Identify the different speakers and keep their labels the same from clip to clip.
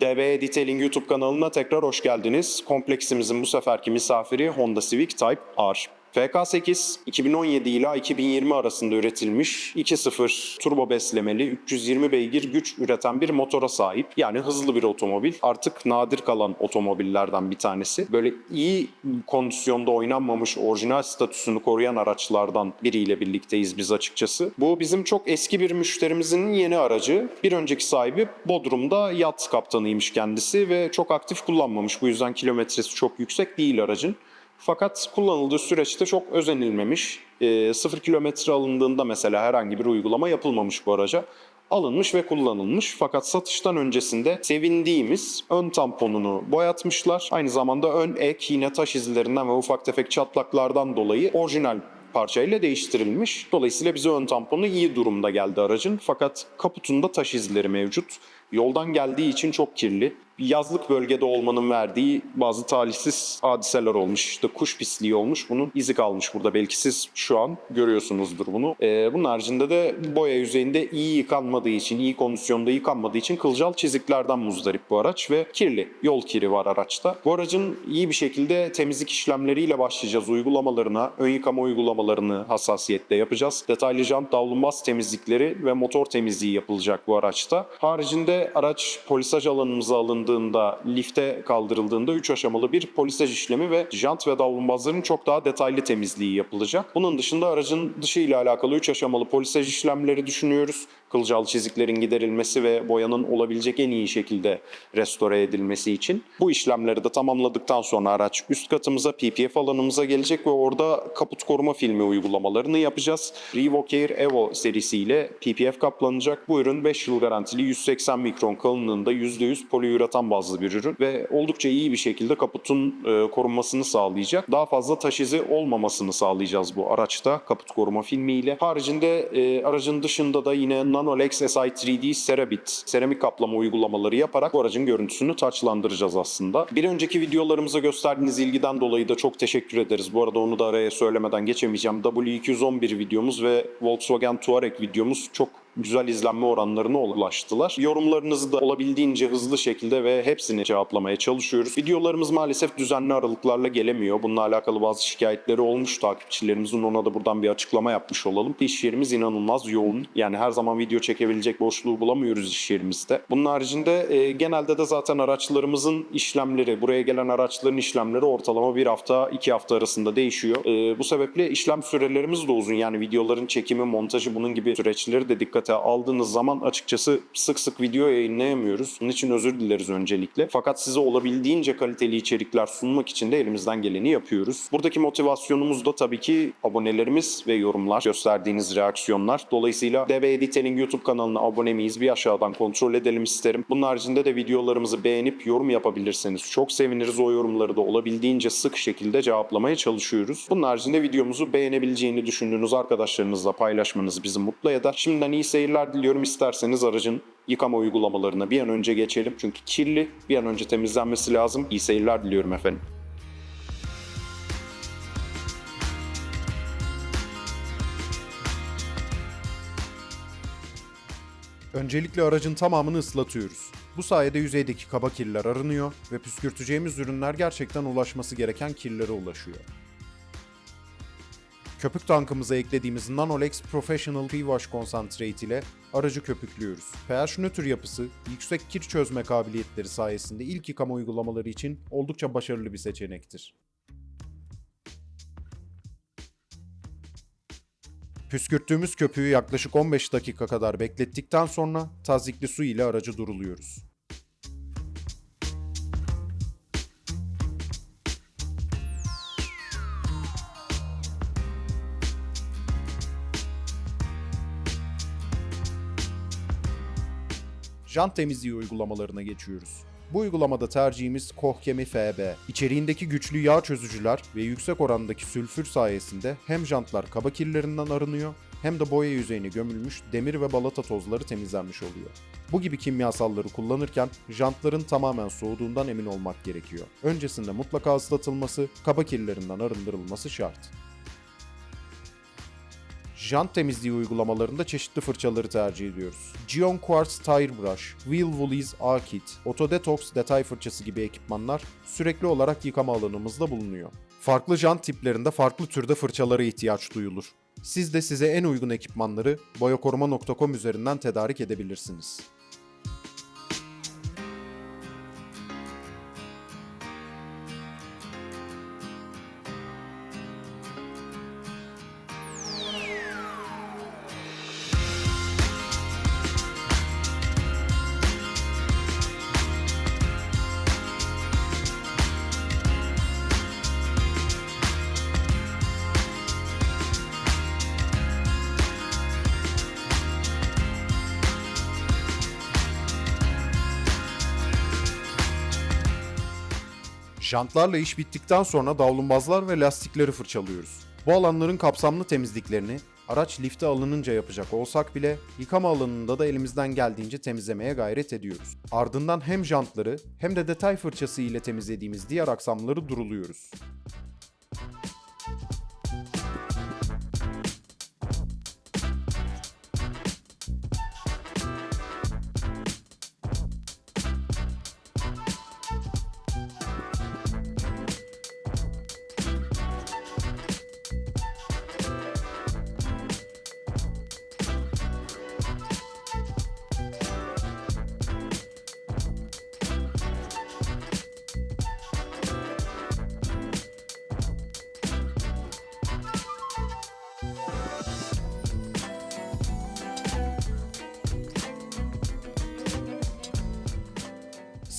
Speaker 1: DB Detailing YouTube kanalına tekrar hoş geldiniz. Kompleksimizin bu seferki misafiri Honda Civic Type R. FK8 2017 ile 2020 arasında üretilmiş 2.0 turbo beslemeli 320 beygir güç üreten bir motora sahip. Yani hızlı bir otomobil. Artık nadir kalan otomobillerden bir tanesi. Böyle iyi kondisyonda oynanmamış orijinal statüsünü koruyan araçlardan biriyle birlikteyiz biz açıkçası. Bu bizim çok eski bir müşterimizin yeni aracı. Bir önceki sahibi Bodrum'da yat kaptanıymış kendisi ve çok aktif kullanmamış. Bu yüzden kilometresi çok yüksek değil aracın. Fakat kullanıldığı süreçte çok özenilmemiş. E, sıfır kilometre alındığında mesela herhangi bir uygulama yapılmamış bu araca. Alınmış ve kullanılmış fakat satıştan öncesinde sevindiğimiz ön tamponunu boyatmışlar. Aynı zamanda ön ek yine taş izlerinden ve ufak tefek çatlaklardan dolayı orijinal parçayla değiştirilmiş. Dolayısıyla bize ön tamponu iyi durumda geldi aracın. Fakat kaputunda taş izleri mevcut. Yoldan geldiği için çok kirli. Yazlık bölgede olmanın verdiği bazı talihsiz hadiseler olmuş. İşte kuş pisliği olmuş. Bunun izi kalmış burada. Belki siz şu an görüyorsunuzdur bunu. Ee, bunun haricinde de boya yüzeyinde iyi yıkanmadığı için, iyi kondisyonda yıkanmadığı için kılcal çiziklerden muzdarip bu araç ve kirli. Yol kiri var araçta. Bu aracın iyi bir şekilde temizlik işlemleriyle başlayacağız uygulamalarına. Ön yıkama uygulamalarını hassasiyetle yapacağız. Detaylı jant davlumbaz temizlikleri ve motor temizliği yapılacak bu araçta. Haricinde araç polisaj alanımıza alındığında, lifte kaldırıldığında 3 aşamalı bir polisaj işlemi ve jant ve davlumbazların çok daha detaylı temizliği yapılacak. Bunun dışında aracın dışı ile alakalı 3 aşamalı polisaj işlemleri düşünüyoruz. Kılcal çiziklerin giderilmesi ve boyanın olabilecek en iyi şekilde restore edilmesi için. Bu işlemleri de tamamladıktan sonra araç üst katımıza, PPF alanımıza gelecek ve orada kaput koruma filmi uygulamalarını yapacağız. Revocare Evo serisiyle PPF kaplanacak. Bu ürün 5 yıl garantili 180 mikron kalınlığında %100 poliüretan bazlı bir ürün ve oldukça iyi bir şekilde kaputun e, korunmasını sağlayacak. Daha fazla taş izi olmamasını sağlayacağız bu araçta kaput koruma filmiyle. Haricinde e, aracın dışında da yine Nanolex SI3D Cerabit seramik kaplama uygulamaları yaparak bu aracın görüntüsünü taçlandıracağız aslında. Bir önceki videolarımıza gösterdiğiniz ilgiden dolayı da çok teşekkür ederiz. Bu arada onu da araya söylemeden geçemeyeceğim. W211 videomuz ve Volkswagen Touareg videomuz çok güzel izlenme oranlarına ulaştılar. Yorumlarınızı da olabildiğince hızlı şekilde ve hepsini cevaplamaya çalışıyoruz. Videolarımız maalesef düzenli aralıklarla gelemiyor. Bununla alakalı bazı şikayetleri olmuş takipçilerimizin. Ona da buradan bir açıklama yapmış olalım. İş yerimiz inanılmaz yoğun. Yani her zaman video çekebilecek boşluğu bulamıyoruz iş yerimizde. Bunun haricinde e, genelde de zaten araçlarımızın işlemleri, buraya gelen araçların işlemleri ortalama bir hafta, iki hafta arasında değişiyor. E, bu sebeple işlem sürelerimiz de uzun. Yani videoların çekimi, montajı bunun gibi süreçleri de dikkat dikkate aldığınız zaman açıkçası sık sık video yayınlayamıyoruz. Bunun için özür dileriz öncelikle. Fakat size olabildiğince kaliteli içerikler sunmak için de elimizden geleni yapıyoruz. Buradaki motivasyonumuz da tabii ki abonelerimiz ve yorumlar, gösterdiğiniz reaksiyonlar. Dolayısıyla DB Edit'in YouTube kanalına abone miyiz? Bir aşağıdan kontrol edelim isterim. Bunun haricinde de videolarımızı beğenip yorum yapabilirseniz çok seviniriz. O yorumları da olabildiğince sık şekilde cevaplamaya çalışıyoruz. Bunun haricinde videomuzu beğenebileceğini düşündüğünüz arkadaşlarınızla paylaşmanız bizi mutlu eder. Şimdiden iyi seyirler diliyorum. İsterseniz aracın yıkama uygulamalarına bir an önce geçelim. Çünkü kirli bir an önce temizlenmesi lazım. İyi seyirler diliyorum efendim.
Speaker 2: Öncelikle aracın tamamını ıslatıyoruz. Bu sayede yüzeydeki kaba kirler arınıyor ve püskürteceğimiz ürünler gerçekten ulaşması gereken kirlere ulaşıyor. Köpük tankımıza eklediğimiz Nanolex Professional Pre-Wash Concentrate ile aracı köpüklüyoruz. pH nötr yapısı, yüksek kir çözme kabiliyetleri sayesinde ilk yıkama uygulamaları için oldukça başarılı bir seçenektir. Püskürttüğümüz köpüğü yaklaşık 15 dakika kadar beklettikten sonra tazikli su ile aracı duruluyoruz. Jant temizliği uygulamalarına geçiyoruz. Bu uygulamada tercihimiz Kohkemi FB. İçeriğindeki güçlü yağ çözücüler ve yüksek orandaki sülfür sayesinde hem jantlar kaba kirlerinden arınıyor hem de boya yüzeyine gömülmüş demir ve balata tozları temizlenmiş oluyor. Bu gibi kimyasalları kullanırken jantların tamamen soğuduğundan emin olmak gerekiyor. Öncesinde mutlaka ıslatılması, kaba kirlerinden arındırılması şart. Jant temizliği uygulamalarında çeşitli fırçaları tercih ediyoruz. Gion Quartz Tire Brush, Wheel Woolies A-Kit, Auto Detox detay fırçası gibi ekipmanlar sürekli olarak yıkama alanımızda bulunuyor. Farklı jant tiplerinde farklı türde fırçalara ihtiyaç duyulur. Siz de size en uygun ekipmanları boyakoruma.com üzerinden tedarik edebilirsiniz. Jantlarla iş bittikten sonra davlumbazlar ve lastikleri fırçalıyoruz. Bu alanların kapsamlı temizliklerini araç lifte alınınca yapacak olsak bile yıkama alanında da elimizden geldiğince temizlemeye gayret ediyoruz. Ardından hem jantları hem de detay fırçası ile temizlediğimiz diğer aksamları duruluyoruz.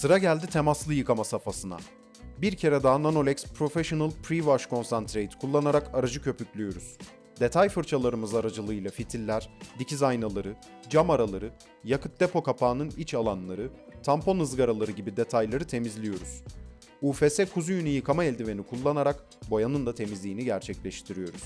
Speaker 2: Sıra geldi temaslı yıkama safhasına. Bir kere daha Nanolex Professional Pre-Wash Concentrate kullanarak aracı köpüklüyoruz. Detay fırçalarımız aracılığıyla fitiller, dikiz aynaları, cam araları, yakıt depo kapağının iç alanları, tampon ızgaraları gibi detayları temizliyoruz. UFS kuzu yünü yıkama eldiveni kullanarak boyanın da temizliğini gerçekleştiriyoruz.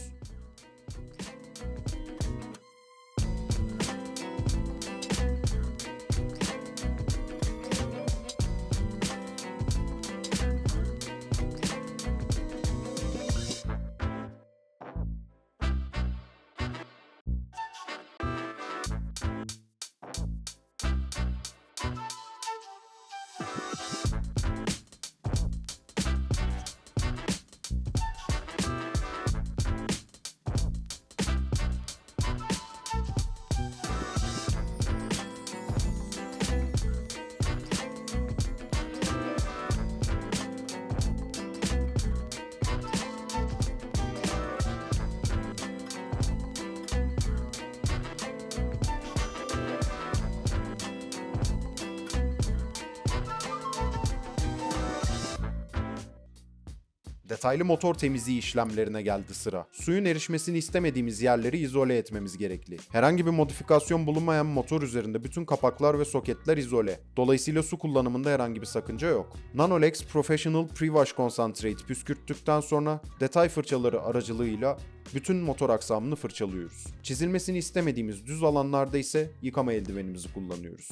Speaker 2: Detaylı motor temizliği işlemlerine geldi sıra. Suyun erişmesini istemediğimiz yerleri izole etmemiz gerekli. Herhangi bir modifikasyon bulunmayan motor üzerinde bütün kapaklar ve soketler izole. Dolayısıyla su kullanımında herhangi bir sakınca yok. Nanolex Professional Pre-Wash Concentrate püskürttükten sonra detay fırçaları aracılığıyla bütün motor aksamını fırçalıyoruz. Çizilmesini istemediğimiz düz alanlarda ise yıkama eldivenimizi kullanıyoruz.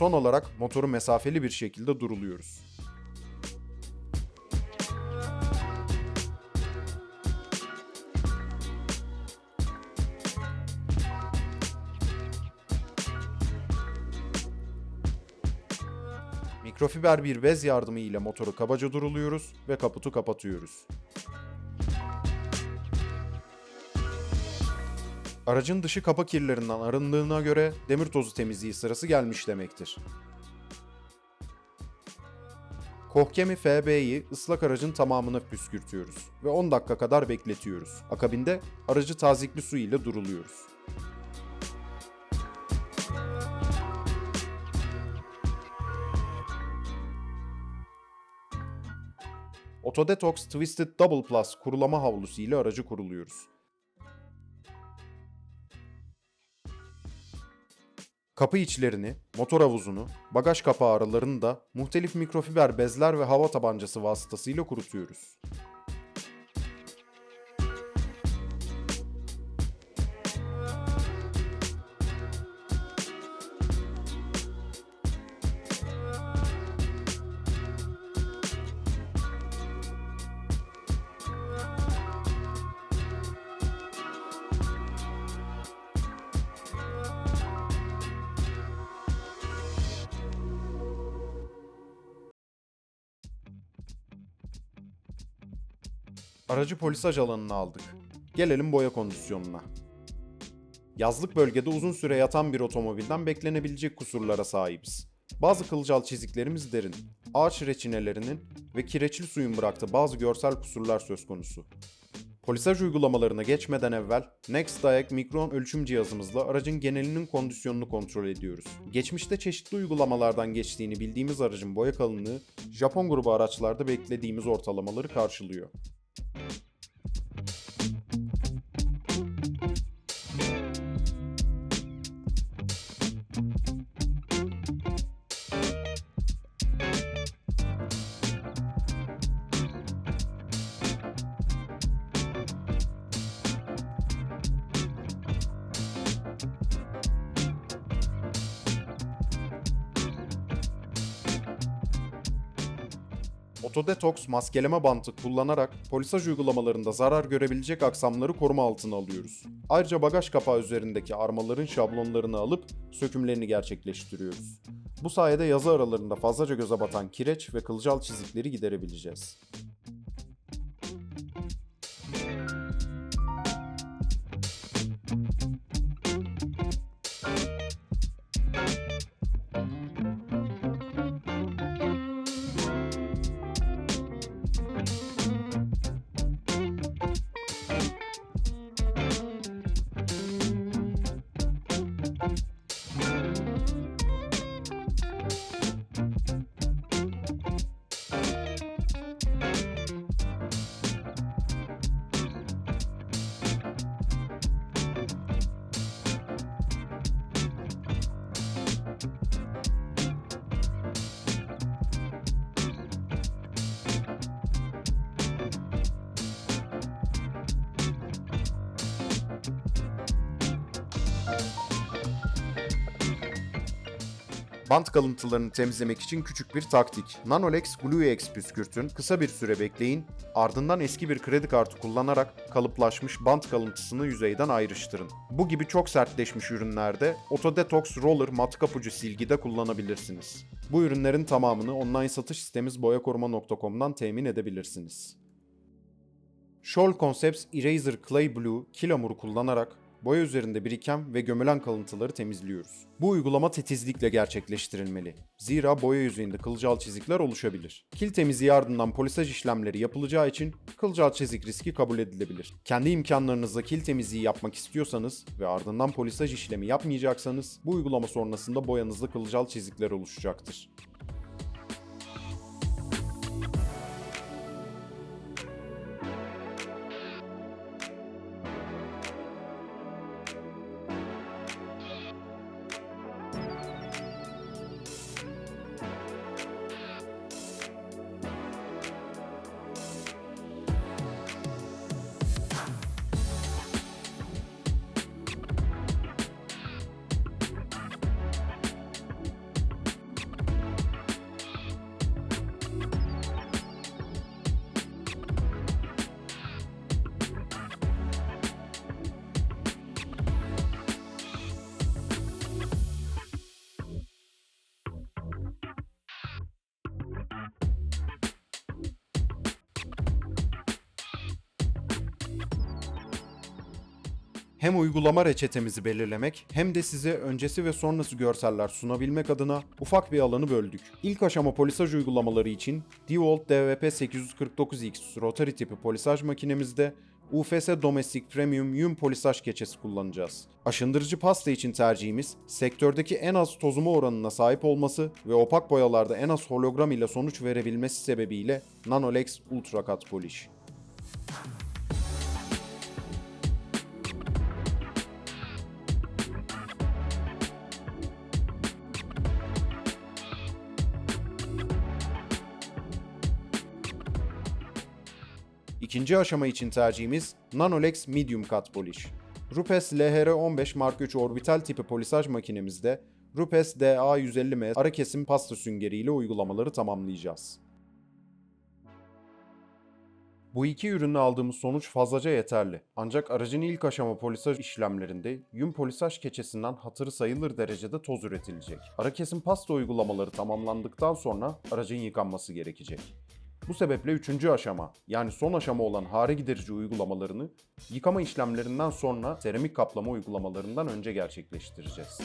Speaker 2: Son olarak motoru mesafeli bir şekilde duruluyoruz. Mikrofiber bir bez yardımı ile motoru kabaca duruluyoruz ve kaputu kapatıyoruz. Aracın dışı kapa kirlerinden arındığına göre demir tozu temizliği sırası gelmiş demektir. Kohkemi FB'yi ıslak aracın tamamına püskürtüyoruz ve 10 dakika kadar bekletiyoruz. Akabinde aracı tazikli su ile duruluyoruz. Autodetox Twisted Double Plus kurulama havlusu ile aracı kuruluyoruz. Kapı içlerini, motor havuzunu, bagaj kapağı aralarını da muhtelif mikrofiber bezler ve hava tabancası vasıtasıyla kurutuyoruz. Aracı polisaj alanına aldık. Gelelim boya kondisyonuna. Yazlık bölgede uzun süre yatan bir otomobilden beklenebilecek kusurlara sahibiz. Bazı kılcal çiziklerimiz derin. Ağaç reçinelerinin ve kireçli suyun bıraktığı bazı görsel kusurlar söz konusu. Polisaj uygulamalarına geçmeden evvel NextDiag mikron ölçüm cihazımızla aracın genelinin kondisyonunu kontrol ediyoruz. Geçmişte çeşitli uygulamalardan geçtiğini bildiğimiz aracın boya kalınlığı Japon grubu araçlarda beklediğimiz ortalamaları karşılıyor. Otodetox maskeleme bantı kullanarak polisaj uygulamalarında zarar görebilecek aksamları koruma altına alıyoruz. Ayrıca bagaj kapağı üzerindeki armaların şablonlarını alıp sökümlerini gerçekleştiriyoruz. Bu sayede yazı aralarında fazlaca göze batan kireç ve kılcal çizikleri giderebileceğiz. Bant kalıntılarını temizlemek için küçük bir taktik. Nanolex Gluex püskürtün, kısa bir süre bekleyin, ardından eski bir kredi kartı kullanarak kalıplaşmış bant kalıntısını yüzeyden ayrıştırın. Bu gibi çok sertleşmiş ürünlerde Autodetox Roller mat kapucu silgide kullanabilirsiniz. Bu ürünlerin tamamını online satış sitemiz boyakoruma.com'dan temin edebilirsiniz. Scholl Concepts Eraser Clay Blue kilamuru kullanarak boya üzerinde biriken ve gömülen kalıntıları temizliyoruz. Bu uygulama titizlikle gerçekleştirilmeli. Zira boya yüzeyinde kılcal çizikler oluşabilir. Kil temizliği ardından polisaj işlemleri yapılacağı için kılcal çizik riski kabul edilebilir. Kendi imkanlarınızla kil temizliği yapmak istiyorsanız ve ardından polisaj işlemi yapmayacaksanız bu uygulama sonrasında boyanızda kılcal çizikler oluşacaktır. Hem uygulama reçetemizi belirlemek hem de size öncesi ve sonrası görseller sunabilmek adına ufak bir alanı böldük. İlk aşama polisaj uygulamaları için DeWalt DVP 849X rotary tipi polisaj makinemizde UFS Domestic Premium yün polisaj keçesi kullanacağız. Aşındırıcı pasta için tercihimiz sektördeki en az tozuma oranına sahip olması ve opak boyalarda en az hologram ile sonuç verebilmesi sebebiyle Nanolex Ultra Cut Polish. İkinci aşama için tercihimiz Nanolex Medium Cut Polish. Rupes LHR-15 Mark III orbital tipi polisaj makinemizde Rupes DA150M ara kesim pasta süngeriyle uygulamaları tamamlayacağız. Bu iki ürünle aldığımız sonuç fazlaca yeterli. Ancak aracın ilk aşama polisaj işlemlerinde yün polisaj keçesinden hatırı sayılır derecede toz üretilecek. Ara kesim pasta uygulamaları tamamlandıktan sonra aracın yıkanması gerekecek. Bu sebeple üçüncü aşama yani son aşama olan hare giderici uygulamalarını yıkama işlemlerinden sonra seramik kaplama uygulamalarından önce gerçekleştireceğiz.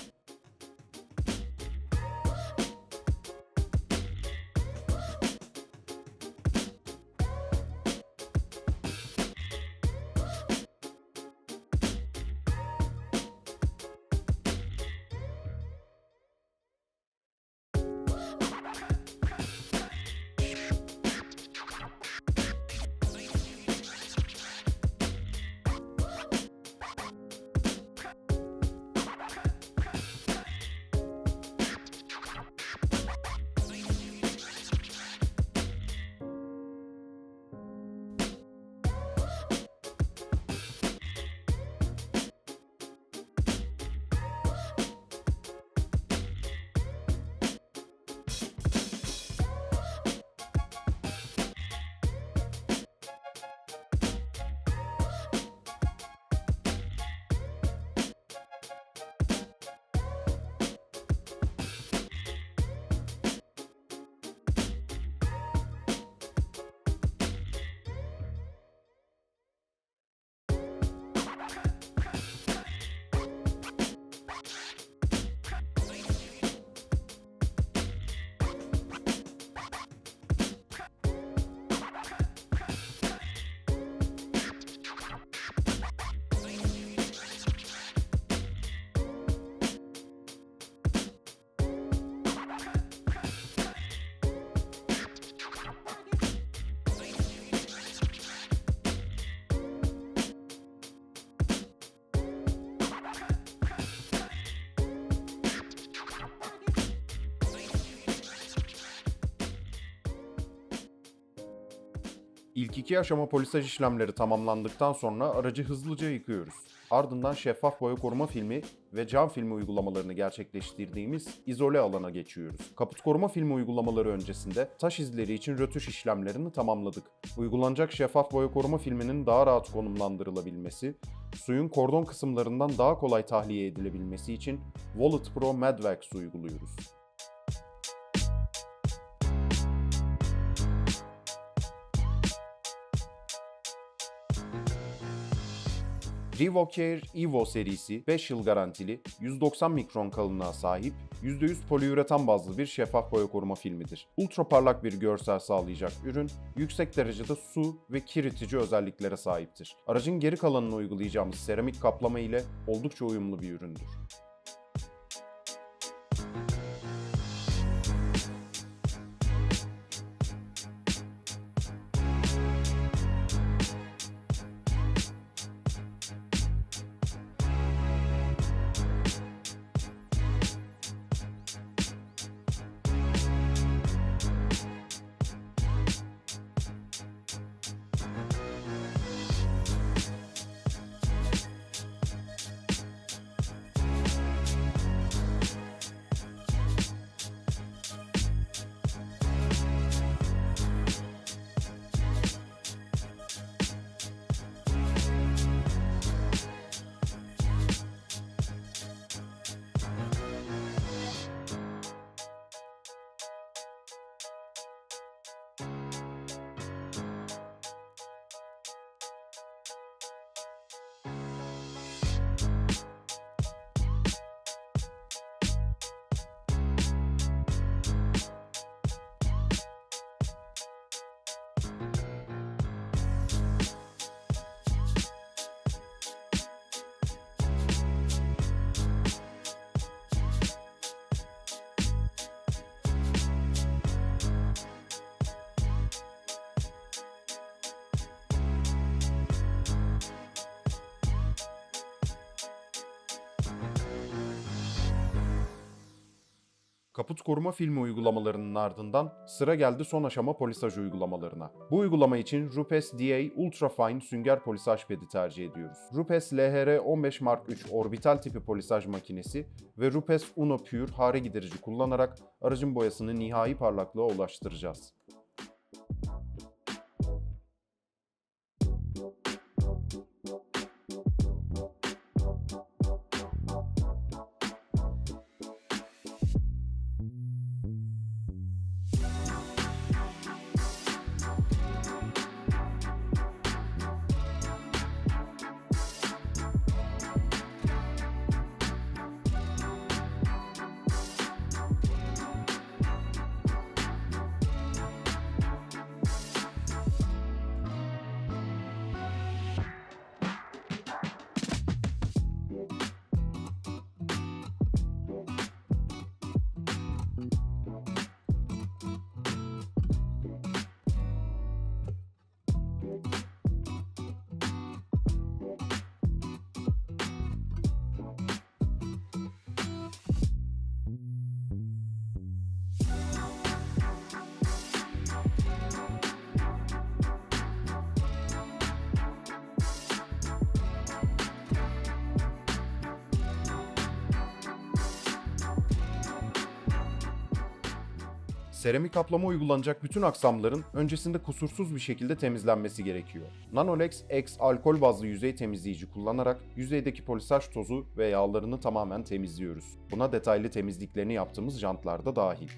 Speaker 2: İlk iki aşama polisaj işlemleri tamamlandıktan sonra aracı hızlıca yıkıyoruz. Ardından şeffaf boya koruma filmi ve cam filmi uygulamalarını gerçekleştirdiğimiz izole alana geçiyoruz. Kaput koruma filmi uygulamaları öncesinde taş izleri için rötuş işlemlerini tamamladık. Uygulanacak şeffaf boya koruma filminin daha rahat konumlandırılabilmesi, suyun kordon kısımlarından daha kolay tahliye edilebilmesi için Wallet Pro Madwax uyguluyoruz. Revocare Evo serisi 5 yıl garantili, 190 mikron kalınlığa sahip, %100 poliüretan bazlı bir şeffaf boya koruma filmidir. Ultra parlak bir görsel sağlayacak ürün, yüksek derecede su ve kiritici özelliklere sahiptir. Aracın geri kalanını uygulayacağımız seramik kaplama ile oldukça uyumlu bir üründür. Kaput koruma filmi uygulamalarının ardından sıra geldi son aşama polisaj uygulamalarına. Bu uygulama için Rupes DA Ultrafine sünger polisaj pedi tercih ediyoruz. Rupes LHR 15 Mark III orbital tipi polisaj makinesi ve Rupes Uno Pure hare giderici kullanarak aracın boyasını nihai parlaklığa ulaştıracağız. Thank you. Seramik kaplama uygulanacak bütün aksamların öncesinde kusursuz bir şekilde temizlenmesi gerekiyor. Nanolex X alkol bazlı yüzey temizleyici kullanarak yüzeydeki polisaj tozu ve yağlarını tamamen temizliyoruz. Buna detaylı temizliklerini yaptığımız jantlar da dahil.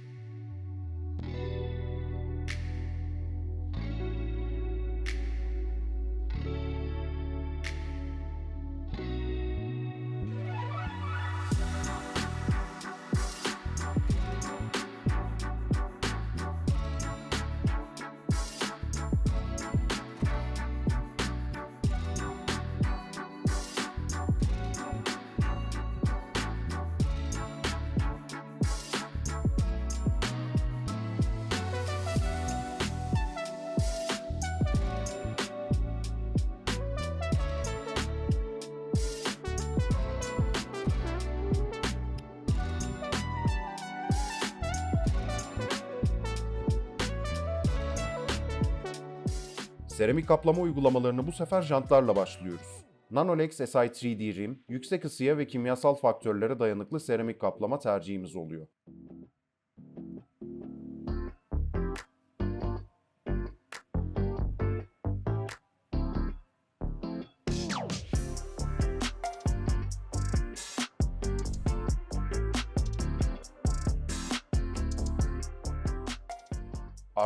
Speaker 2: Seramik kaplama uygulamalarını bu sefer jantlarla başlıyoruz. Nanolex SI3D Rim, yüksek ısıya ve kimyasal faktörlere dayanıklı seramik kaplama tercihimiz oluyor.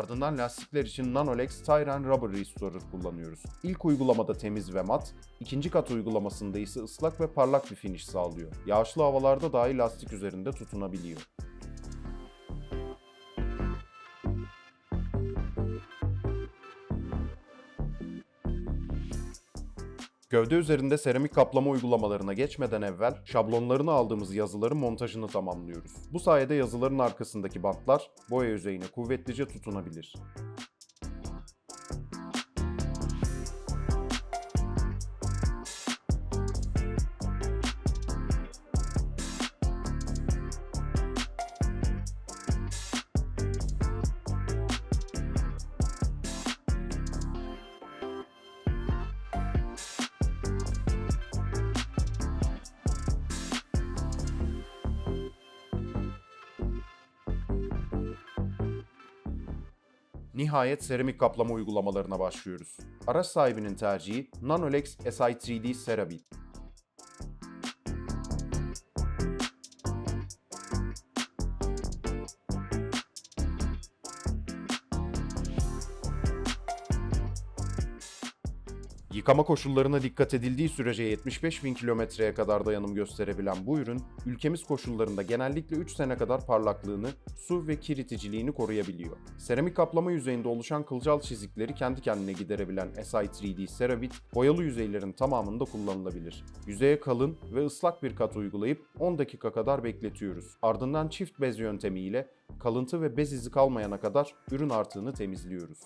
Speaker 2: Ardından lastikler için Nanolex Tyran Rubber Restorer kullanıyoruz. İlk uygulamada temiz ve mat, ikinci kat uygulamasında ise ıslak ve parlak bir finish sağlıyor. Yağışlı havalarda dahi lastik üzerinde tutunabiliyor. Gövde üzerinde seramik kaplama uygulamalarına geçmeden evvel şablonlarını aldığımız yazıların montajını tamamlıyoruz. Bu sayede yazıların arkasındaki bantlar boya yüzeyine kuvvetlice tutunabilir. Nihayet seramik kaplama uygulamalarına başlıyoruz. Araç sahibinin tercihi Nanolex Si3D Cerabit. Yıkama koşullarına dikkat edildiği sürece 75 bin kilometreye kadar dayanım gösterebilen bu ürün, ülkemiz koşullarında genellikle 3 sene kadar parlaklığını, su ve kir iticiliğini koruyabiliyor. Seramik kaplama yüzeyinde oluşan kılcal çizikleri kendi kendine giderebilen Si3D Ceravit, boyalı yüzeylerin tamamında kullanılabilir. Yüzeye kalın ve ıslak bir kat uygulayıp 10 dakika kadar bekletiyoruz. Ardından çift bez yöntemiyle kalıntı ve bez izi kalmayana kadar ürün artığını temizliyoruz.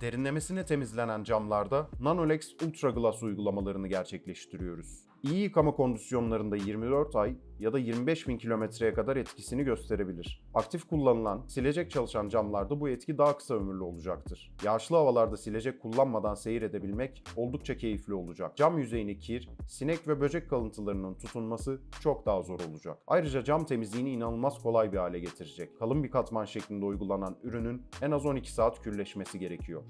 Speaker 2: Derinlemesine temizlenen camlarda Nanolex Ultra Glass uygulamalarını gerçekleştiriyoruz. İyi yıkama kondisyonlarında 24 ay ya da 25 bin kilometreye kadar etkisini gösterebilir. Aktif kullanılan, silecek çalışan camlarda bu etki daha kısa ömürlü olacaktır. Yağışlı havalarda silecek kullanmadan seyir edebilmek oldukça keyifli olacak. Cam yüzeyine kir, sinek ve böcek kalıntılarının tutunması çok daha zor olacak. Ayrıca cam temizliğini inanılmaz kolay bir hale getirecek. Kalın bir katman şeklinde uygulanan ürünün en az 12 saat kürleşmesi gerekiyor.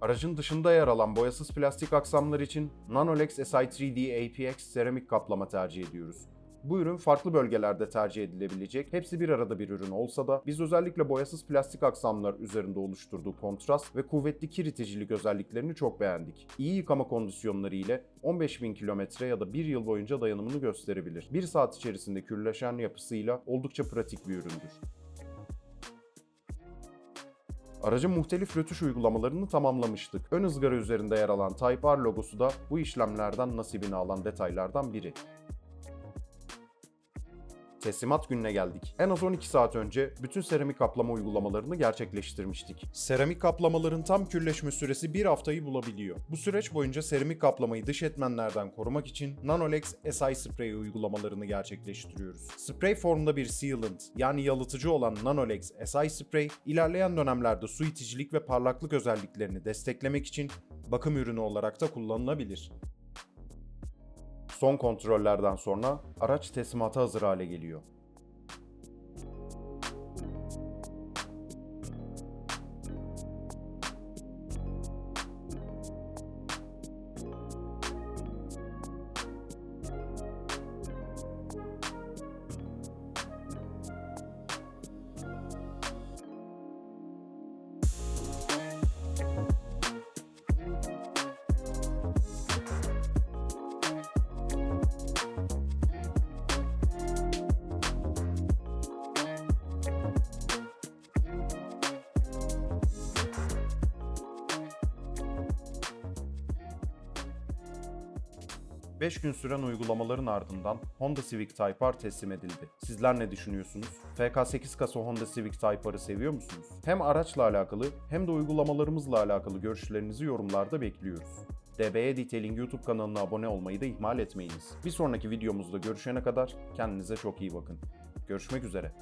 Speaker 2: Aracın dışında yer alan boyasız plastik aksamlar için Nanolex Si3D APX seramik kaplama tercih ediyoruz. Bu ürün farklı bölgelerde tercih edilebilecek, hepsi bir arada bir ürün olsa da biz özellikle boyasız plastik aksamlar üzerinde oluşturduğu kontrast ve kuvvetli kir iticilik özelliklerini çok beğendik. İyi yıkama kondisyonları ile 15.000 kilometre ya da 1 yıl boyunca dayanımını gösterebilir. 1 saat içerisinde kürleşen yapısıyla oldukça pratik bir üründür. Aracın muhtelif rötuş uygulamalarını tamamlamıştık. Ön ızgara üzerinde yer alan Type R logosu da bu işlemlerden nasibini alan detaylardan biri. Teslimat gününe geldik. En az 12 saat önce bütün seramik kaplama uygulamalarını gerçekleştirmiştik. Seramik kaplamaların tam kürleşme süresi bir haftayı bulabiliyor. Bu süreç boyunca seramik kaplamayı dış etmenlerden korumak için Nanolex SI Spray uygulamalarını gerçekleştiriyoruz. Spray formda bir sealant yani yalıtıcı olan Nanolex SI Spray, ilerleyen dönemlerde su iticilik ve parlaklık özelliklerini desteklemek için bakım ürünü olarak da kullanılabilir. Son kontrollerden sonra araç teslimata hazır hale geliyor. Beş gün süren uygulamaların ardından Honda Civic Type R teslim edildi. Sizler ne düşünüyorsunuz? FK8 kasa Honda Civic Type R'ı seviyor musunuz? Hem araçla alakalı hem de uygulamalarımızla alakalı görüşlerinizi yorumlarda bekliyoruz. DBE Detailing YouTube kanalına abone olmayı da ihmal etmeyiniz. Bir sonraki videomuzda görüşene kadar kendinize çok iyi bakın. Görüşmek üzere.